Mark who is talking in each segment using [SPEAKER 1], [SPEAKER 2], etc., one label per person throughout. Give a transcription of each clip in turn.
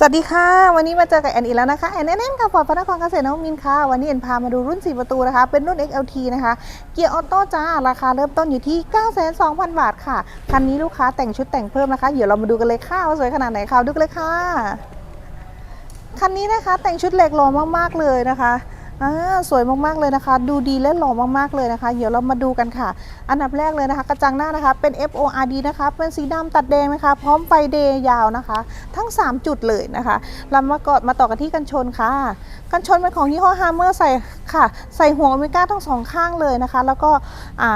[SPEAKER 1] สวัสดีค่ะ วันนี้มาเจอกับแอนอีกแล้วนะคะแอนแอนแอนค่ะฟอร์ดพระนครเกษตรนวมินค่ะ วันนี้แอนพามาดูรุ่น 4 ประตูนะคะ เป็นรุ่น XLT นะคะ เกียร์ออโต้จ้า ราคาเริ่มต้นอยู่ที่ 9,200,000บาทค่ะ คันนี้ลูกค้าแต่งชุดแต่งเพิ่มนะคะ เดี๋ยวเรามาดูกันเลยค่ะ ว่าสวยขนาดไหนค่ะ ดูกันเลยค่ะ คันนี้นะคะแต่งชุดเหล็กหล่อมากๆเลยนะคะ อ่าสวยมากๆเลยนะคะ ดูดีและหล่อมากๆเลยนะคะ เดี๋ยวเรามาดูกันค่ะ อันดับแรกเลยนะคะ กระจังหน้านะคะ เป็น FORD นะคะ เป็นสีดำตัดแดงนะคะ พร้อมไฟเดย์ยาวนะคะ ทั้ง 3 จุดเลยนะคะเรามากดมาต่อกันที่กันชนค่ะ กันชนเป็นของยี่ห้อฮาร์เมอร์ใส่ค่ะ ใส่ห่วงอเมริกาทั้งสองข้างเลยนะคะ แล้วก็อ่า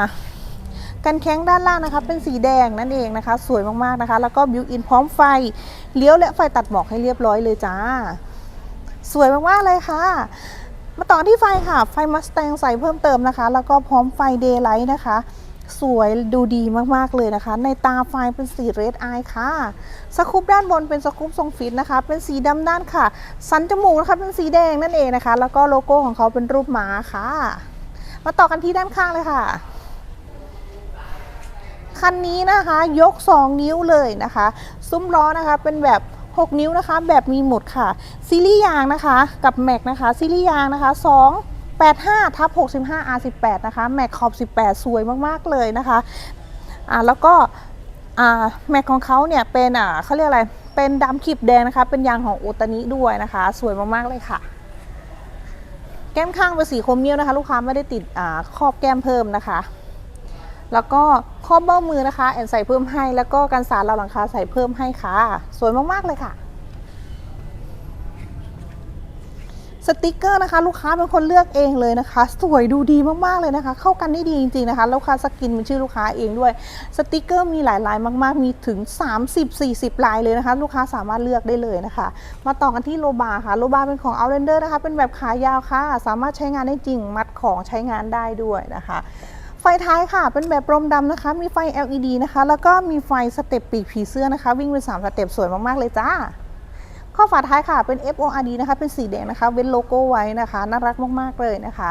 [SPEAKER 1] กันแข้งด้านล่างนะคะเป็นสีแดงนั่นเองนะคะ สวยมากๆนะคะ แล้วก็บิวอินพร้อมไฟเลี้ยวและไฟตัดหมอกให้เรียบร้อยเลยจ้า สวยมากๆเลยค่ะ มาต่อที่ไฟค่ะ ไฟมัสแตงใส่เพิ่มเติมนะคะ แล้วก็พร้อมไฟเดย์ไลท์นะคะ สวยดูดีมาก ๆ เลยนะคะ ในตาไฟเป็นสีเรดไอค่ะ สกูปด้านบนเป็นสกูปทรงฟิตนะคะ เป็นสีดำด้านค่ะ สันจมูกนะคะเป็นสีแดงนั่นเองนะคะ แล้วก็โลโก้ของเขาเป็นรูปหมาค่ะ มาต่อกันที่ด้านข้างเลยค่ะคันนี้นะคะยก 2 นิ้วเลยนะคะ ซุ้มล้อนะคะเป็นแบบ 6 นิ้วนะคะ แบบมีหมดค่ะ ซีรีส์ยางนะคะ กับแม็กนะคะ ซีรีส์ยางนะคะ 2 85ทับ65 R18 นะคะแม็กขอบ18 สวยมากๆเลยนะคะอ่าแล้วก็อ่าแม็กของเขาเนี่ยเป็นอ่าเขาเรียกอะไร เป็นดำขีบแดงนะคะ เป็นยางของโอตานิด้วยนะคะ สวยมากๆเลยค่ะ แก้มข้างเป็นสีโครเมียมนะคะ ลูกค้าไม่ได้ติดอ่าครอบแก้มเพิ่มนะคะ แล้วก็ครอบเบ้ามือนะคะ แอนใส่เพิ่มให้ แล้วก็กันสารเราหลังคาใส่เพิ่มให้ค่ะ สวยมากๆเลยค่ะ สติกเกอร์นะคะ ลูกค้าเป็นคนเลือกเองเลยนะคะ สวยดูดีมากๆเลยนะคะ เข้ากันได้ดีจริงๆนะคะ ลูกค้าสกินเป็นชื่อลูกค้าเองด้วย สติกเกอร์มีหลายลายมากๆ มีถึง 30-40 ลายเลยนะคะ ลูกค้าสามารถเลือกได้เลยนะคะ มาต่อกันที่โลบาค่ะ โลบาเป็นของ Outlander นะคะ เป็นแบบขายาวค่ะ สามารถใช้งานได้จริง มัดของใช้งานได้ด้วยนะคะ ไฟท้ายค่ะเป็นแบบรมดำนะคะ มีไฟ LED นะคะ แล้วก็มีไฟสเต็ปปีกผีเสื้อนะคะ วิ่งเป็น3สเต็ปสวยมาก ๆ เลยจ้า ข้อฝาท้ายค่ะเป็น FORD นะคะ เป็นสีแดงนะคะ เว้นโลโก้ไว้นะคะ น่ารักมาก ๆ เลยนะคะ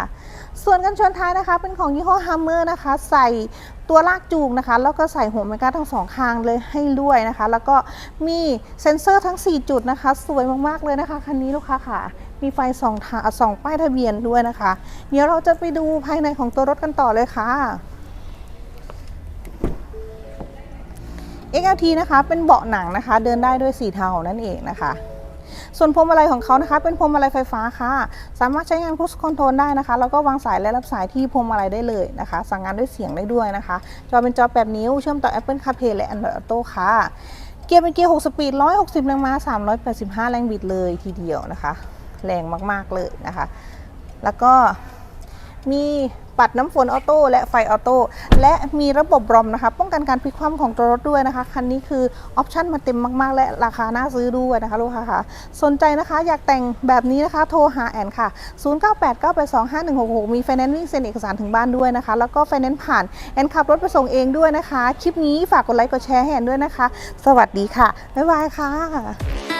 [SPEAKER 1] ส่วนกันชนท้ายนะคะ เป็นของยี่ห้อ Hammer นะคะ ใส่ตัวลากจูงนะคะ แล้วก็ใส่หัวเมกาทั้งสองข้างเลยให้ด้วยนะคะ แล้วก็มีเซ็นเซอร์ทั้ง 4 จุดนะคะ สวยมาก ๆ เลยนะคะ คันนี้ลูกค้าค่ะ มีไฟสองทาสองป้ายทะเบียนด้วยนะคะ เดี๋ยวเราจะไปดูภายในของตัวรถกันต่อเลยค่ะ XLT นะคะ เป็นเบาะหนังนะคะ เดินได้ด้วยสีเทานั่นเองนะคะส่วนพวงมาลัยของเขานะคะ เป็นพวงมาลัยไฟฟ้าค่ะ สามารถใช้งานพุชคอนโทรลได้นะคะ แล้วก็วางสายและรับสายที่พวงมาลัยได้เลยนะคะ สั่งงานด้วยเสียงได้ด้วยนะคะ จอเป็นจอแบบนิ้ว เชื่อมต่อ Apple CarPlay และ Android Auto ค่ะ เกียร์เป็นเกียร์ 6 สปีด 160 แรงม้า 385 แรงบิดเลยทีเดียวนะคะ แรงมากๆเลยนะคะ แล้วก็มีปัดน้ำฝนออโต้และไฟออโต้และมีระบบรอมนะคะ ป้องกันการพลิกคว่ำของตัวรถด้วยนะคะ คันนี้คือออปชั่นมาเต็มมากๆ และราคาน่าซื้อด้วยนะคะลูกค้าค่ะสนใจนะคะอยากแต่งแบบนี้นะคะ โทรหาแอนค่ะ 0989825166 มีไฟแนนซ์วิ่งเซ็นเอกสารถึงบ้านด้วยนะคะ แล้วก็ไฟแนนซ์ผ่าน แอนขับรถไปส่งเองด้วยนะคะ คลิปนี้ฝากกดไลค์กดแชร์ให้แอนด้วยนะคะ สวัสดีค่ะบ๊ายบายค่ะ